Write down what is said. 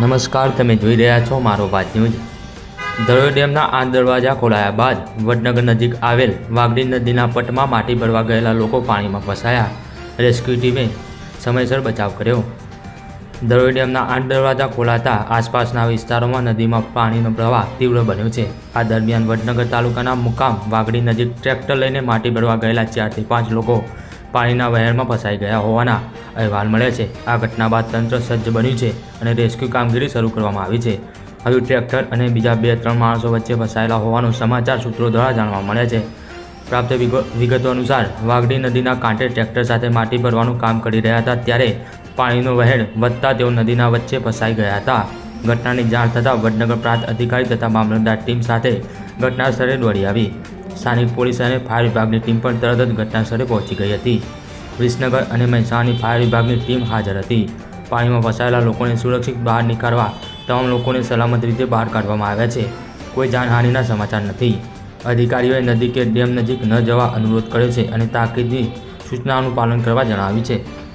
નમસ્કાર, તમે જોઈ રહ્યા છો મારો વાત ન્યૂઝ. ધરોઈ ડેમના આઠ દરવાજા ખોલાયા બાદ વડનગર નજીક આવેલ વાગડી નદીના પટમાં માટી ભરવા ગયેલા લોકો પાણીમાં ફસાયા. રેસ્ક્યુ ટીમે સમયસર બચાવ કર્યો. ધરોઈ ડેમના આઠ દરવાજા ખોલાતા આસપાસના વિસ્તારોમાં નદીમાં પાણીનો પ્રવાહ તીવ્ર બન્યો છે. આ દરમિયાન વડનગર તાલુકાના મુકામ વાગડી નજીક ટ્રેક્ટર લઈને માટી ભરવા ગયેલા ચારથી પાંચ લોકો પાણીના વહેરમાં ફસાઈ ગયા હોવાના અહેવાલ મળે છે. આ ઘટના બાદ તંત્ર સજ્જ બન્યું છે અને રેસ્ક્યુ કામગીરી શરૂ કરવામાં આવી છે. હવે ટ્રેક્ટર અને બીજા બે ત્રણ માણસો વચ્ચે ફસાયેલા હોવાનું સમાચાર સૂત્રો દ્વારા જાણવા મળે છે. પ્રાપ્ત વિગો- વિગતો અનુસાર, વાઘડી નદીના કાંઠે ટ્રેક્ટર સાથે માટી ભરવાનું કામ કરી રહ્યા હતા ત્યારે પાણીનો વહેણ વધતા તેઓ નદીના વચ્ચે ફસાઈ ગયા હતા. ઘટનાની જાણ થતાં વડનગર પ્રાંત અધિકારી તથા મામલતદાર ટીમ સાથે ઘટના સ્થળે દોડી આવી. સ્થાનિક પોલીસ અને ફાયર વિભાગની ટીમ પણ તરત જ ઘટના સ્થળે પહોંચી ગઈ હતી. વિસનગર અને મહેસાણાની ફાયર વિભાગની ટીમ હાજર હતી. પાણીમાં ફસાયેલા લોકોને સુરક્ષિત બહાર નીકાળવા તમામ લોકોને સલામત રીતે બહાર કાઢવામાં આવ્યા છે. કોઈ જાનહાનિના સમાચાર નથી. અધિકારીઓએ નદી કે ડેમ નજીક ન જવા અનુરોધ કર્યો છે અને તાકીદની સૂચનાઓનું પાલન કરવા જણાવ્યું છે.